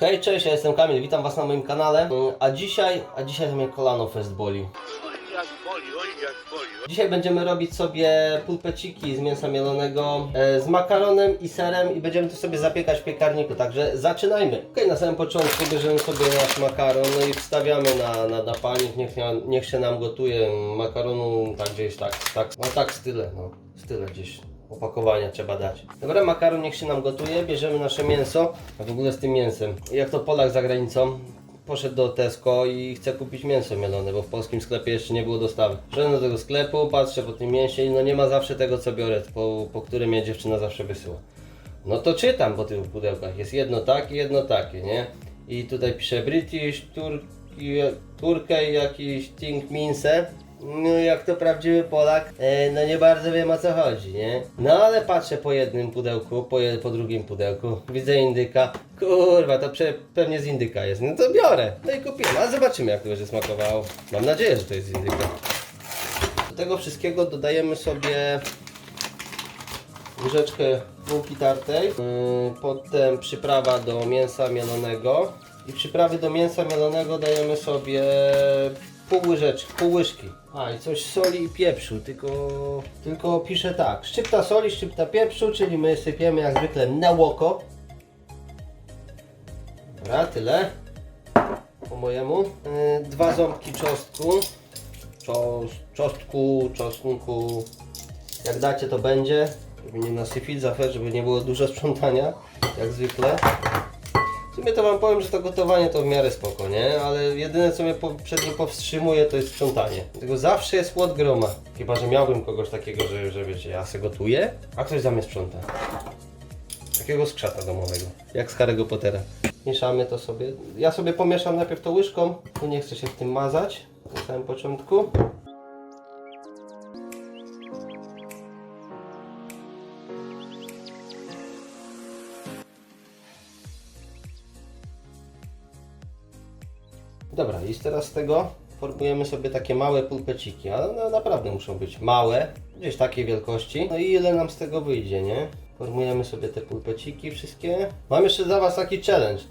Hej, cześć, ja jestem Kamil, witam was na moim kanale. Mm, A dzisiaj, a dzisiaj to mnie kolano fest boli. Dzisiaj będziemy robić sobie pulpeciki z mięsa mielonego e, z makaronem i serem i będziemy to sobie zapiekać w piekarniku, także zaczynajmy. Ok, na samym początku bierzemy sobie nasz makaron no i wstawiamy na, na, na palnik, niech, niech się nam gotuje makaronu tak gdzieś tak, tak, no tak z tyle, no z tyle gdzieś. Opakowania trzeba dać. Dobra, makaron niech się nam gotuje, bierzemy nasze mięso, a w ogóle z tym mięsem. Jak to Polak za granicą, poszedł do Tesco i chce kupić mięso mielone, bo w polskim sklepie jeszcze nie było dostawy. Wszedłem do tego sklepu, patrzę po tym mięsie i no nie ma zawsze tego co biorę, po, po które mnie dziewczyna zawsze wysyła. No to czytam po tych pudełkach, jest jedno takie, jedno takie, nie? I tutaj pisze British, Turki, Turkey, jakiś Think Mince. No jak to prawdziwy Polak, e, no nie bardzo wiem o co chodzi, nie? No ale patrzę po jednym pudełku, po, je, po drugim pudełku, widzę indyka, kurwa, to prze, pewnie z indyka jest, no to biorę, no i kupiłem, ale zobaczymy jak to będzie smakowało. Mam nadzieję, że to jest z indyka. Do tego wszystkiego dodajemy sobie łyżeczkę bułki tartej, yy, potem przyprawa do mięsa mielonego i przyprawy do mięsa mielonego dajemy sobie pół łyżeczki, pół łyżki. A i coś soli i pieprzu, tylko, tylko piszę tak, szczypta soli, szczypta pieprzu, czyli my sypiemy jak zwykle na łoko. Dobra, tyle po mojemu. Yy, dwa ząbki czosnku, Czos, czosnku, czosnku, jak dacie to będzie, żeby nie nasypić zafer, żeby nie było dużo sprzątania, jak zwykle. Sumie to wam powiem, że to gotowanie to w miarę spoko, nie? Ale jedyne co mnie po, przed nim powstrzymuje to jest sprzątanie. Dlatego zawsze jest ład groma. Chyba, że miałbym kogoś takiego, że, że wiecie, ja se gotuję, a ktoś za mnie sprząta. Takiego skrzata domowego, jak z Harry'ego Pottera. Mieszamy to sobie. Ja sobie pomieszam najpierw to łyżką, bo nie chcę się w tym mazać na samym początku. I teraz z tego formujemy sobie takie małe pulpeciki, ale no, naprawdę muszą być małe, gdzieś takiej wielkości. No i ile nam z tego wyjdzie, nie? Formujemy sobie te pulpeciki wszystkie. Mam jeszcze dla Was taki challenge.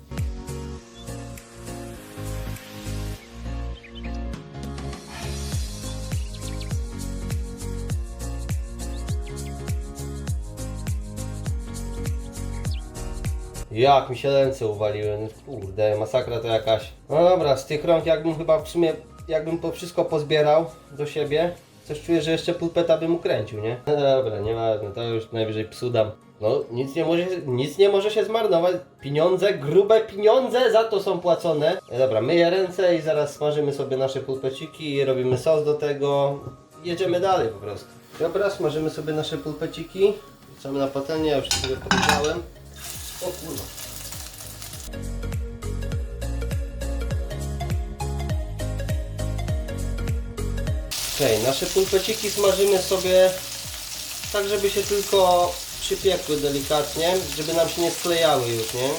Jak mi się ręce uwaliły, no kurde, masakra to jakaś. No dobra, z tych rąk jakbym chyba w sumie, jakbym to wszystko pozbierał do siebie, coś czuję, że jeszcze pulpeta bym ukręcił, nie? No dobra, nieważne, to już najwyżej psu dam. No, nic nie, może, nic nie może się zmarnować. Pieniądze, grube pieniądze za to są płacone. No dobra, myję ręce i zaraz smażymy sobie nasze pulpeciki, robimy sos do tego. Jedziemy dalej po prostu. Dobra, smażymy sobie nasze pulpeciki. Wrzucamy na patelnię, ja już sobie powiedziałem. O kurwa. Okej, nasze pulpeciki smażymy sobie tak, żeby się tylko przypiekły delikatnie, żeby nam się nie sklejały już, nie?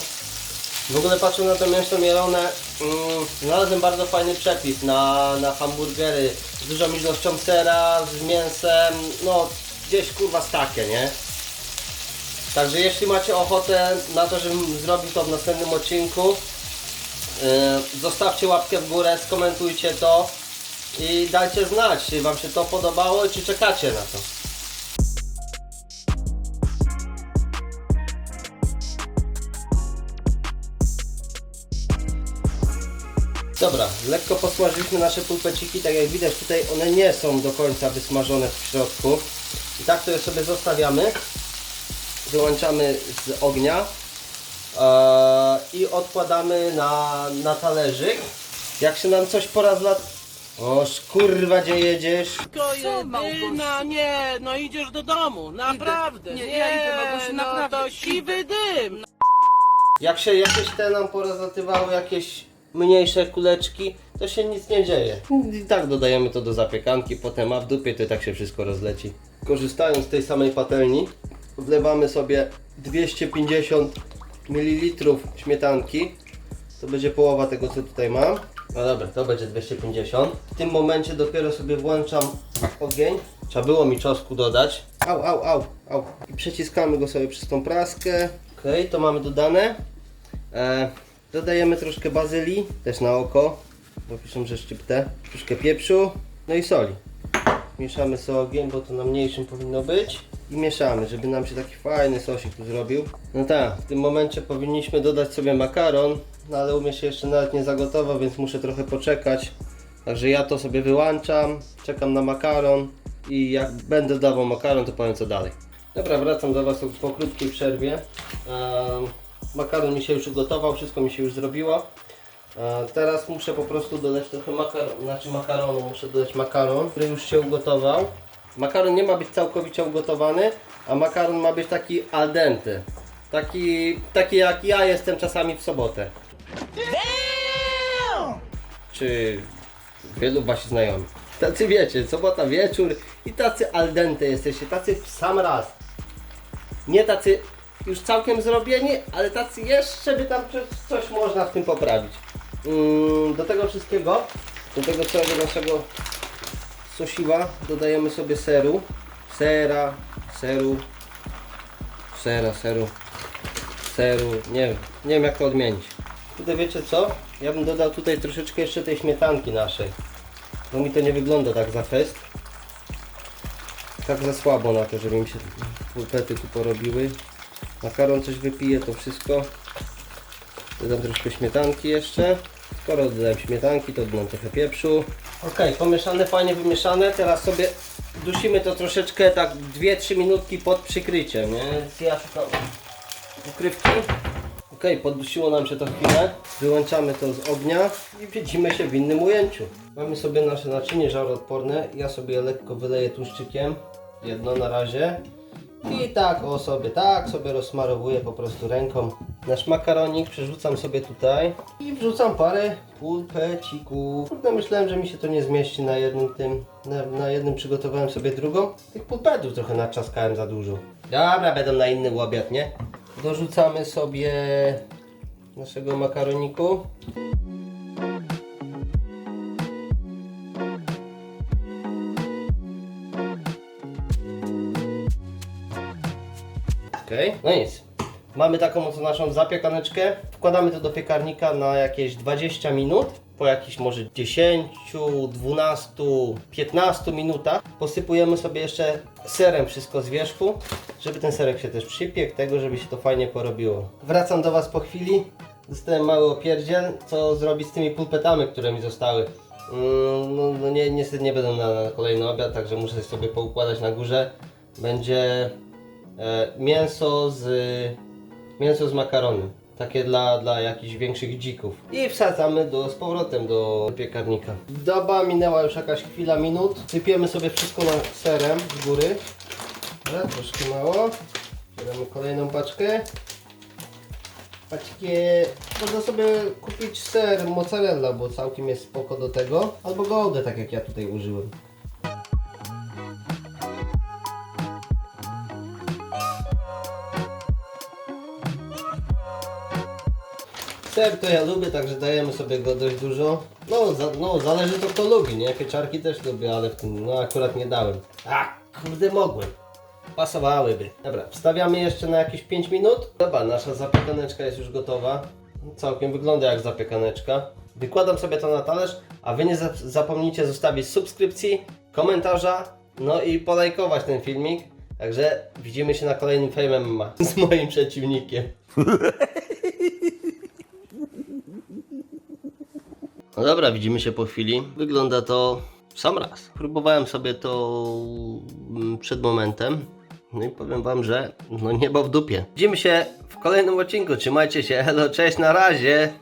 W ogóle patrząc na to mięso mielone, mm, znalazłem bardzo fajny przepis na, na hamburgery z dużą ilością sera, z mięsem, no gdzieś kurwa z takie, nie? Także jeśli macie ochotę na to, żebym zrobił to w następnym odcinku, yy, zostawcie łapkę w górę, skomentujcie to i dajcie znać, czy Wam się to podobało, czy czekacie na to. Dobra, lekko posmażyliśmy nasze pulpeciki, tak jak widać tutaj one nie są do końca wysmażone w środku. I tak to je sobie zostawiamy wyłączamy z ognia e, i odkładamy na, na talerzyk. Jak się nam coś po raz lat... O kurwa, gdzie jedziesz? To jedyna, nie, no idziesz do domu, naprawdę. Nie, Nie, ja idę, Małgosiu, no naprawdę to siwy dym. Jak się jakieś te nam porozlatywały, jakieś mniejsze kuleczki, to się nic nie dzieje. I tak dodajemy to do zapiekanki, potem a w dupie to i tak się wszystko rozleci. Korzystając z tej samej patelni, wlewamy sobie 250 ml śmietanki. To będzie połowa tego, co tutaj mam. No dobra, to będzie 250. W tym momencie dopiero sobie włączam ogień. Trzeba było mi czosnku dodać. Au, au, au, au. I przeciskamy go sobie przez tą praskę. Ok, to mamy dodane. E, Dodajemy troszkę bazylii, też na oko, bo piszą, że szczyptę. Troszkę pieprzu, no i soli. Mieszamy sobie ogień, bo to na mniejszym powinno być. I mieszamy, żeby nam się taki fajny sosik tu zrobił. No tak, w tym momencie powinniśmy dodać sobie makaron, no ale u mnie się jeszcze nawet nie zagotował, więc muszę trochę poczekać. Także ja to sobie wyłączam, czekam na makaron i jak będę dawał makaron, to powiem co dalej. Dobra, wracam do Was po krótkiej przerwie. Makaron mi się już ugotował, wszystko mi się już zrobiło. E, Teraz muszę po prostu dodać trochę makaron, znaczy makaronu, muszę dodać makaron, który już się ugotował. Makaron nie ma być całkowicie ugotowany, a makaron ma być taki al dente. Taki, taki jak ja jestem czasami w sobotę. Czy wielu wasi znajomych. Tacy wiecie, sobota wieczór i tacy al dente jesteście, tacy w sam raz. Nie tacy już całkiem zrobieni, ale tacy jeszcze by tam coś- można w tym poprawić. Mm, Do tego wszystkiego, do tego całego naszego sosiła dodajemy sobie seru. Sera, seru, sera, seru, seru, nie wiem, nie wiem jak to odmienić. Tutaj wiecie co? Ja bym dodał tutaj troszeczkę jeszcze tej śmietanki naszej. Bo mi to nie wygląda tak za fest. Tak za słabo na to, żeby mi się pulpety tu porobiły. Makaron coś wypije, to wszystko. Dodam troszkę śmietanki jeszcze. Skoro dodałem śmietanki, to dodam trochę pieprzu. Ok, pomieszane, fajnie wymieszane. Teraz sobie dusimy to troszeczkę tak 2-3 minutki pod przykryciem, nie? Ja szukam ukrywki. Ok, poddusiło nam się to chwilę. Wyłączamy to z ognia i widzimy się w innym ujęciu. Mamy sobie nasze naczynie żaroodporne. Ja sobie je lekko wyleję tłuszczykiem. Jedno na razie. I tak o sobie, tak sobie rozsmarowuję po prostu ręką nasz makaronik, przerzucam sobie tutaj i wrzucam parę pulpecików. Kurde, myślałem, że mi się to nie zmieści na jednym tym, na, na jednym przygotowałem sobie drugą. Tych pulpetów trochę naczaskałem za dużo. Dobra, będą na inny obiad, nie? Dorzucamy sobie naszego makaroniku. Okej, no nic. Mamy taką oto naszą zapiekaneczkę. Wkładamy to do piekarnika na jakieś 20 minut. Po jakichś może 10, 12, 15 minutach posypujemy sobie jeszcze serem wszystko z wierzchu, żeby ten serek się też przypiekł, tego, żeby się to fajnie porobiło. Wracam do Was po chwili. Dostałem mały opierdziel, co zrobić z tymi pulpetami, które mi zostały. Mm, No, no nie, niestety nie będę na, na kolejny obiad, także muszę sobie poukładać na górze. Będzie mięso z mięso z makaronem. Takie dla, dla jakichś większych dzików. I wsadzamy do, z powrotem do piekarnika. Doba minęła już jakaś chwila minut. Sypiemy sobie wszystko na serem z góry. Dobra, troszkę mało. Bierzemy kolejną paczkę. Paczkę. Można sobie kupić ser mozzarella, bo całkiem jest spoko do tego. Albo goudę, tak jak ja tutaj użyłem. Ser to ja lubię, także dajemy sobie go dość dużo. No, za, no zależy to kto lubi, nie? Pieczarki też lubię, ale w tym, no akurat nie dałem. A, kurde mogłem. Pasowałyby. Dobra, wstawiamy jeszcze na jakieś 5 minut. Dobra, nasza zapiekaneczka jest już gotowa. Całkiem wygląda jak zapiekaneczka. Wykładam sobie to na talerz, a wy nie zap- zapomnijcie zostawić subskrypcji, komentarza, no i polajkować ten filmik. Także widzimy się na kolejnym MMA z moim przeciwnikiem. No dobra, widzimy się po chwili. Wygląda to w sam raz. Próbowałem sobie to mm, przed momentem. No i powiem wam, że no niebo w dupie. Widzimy się w kolejnym odcinku. Trzymajcie się. Hello, cześć, na razie.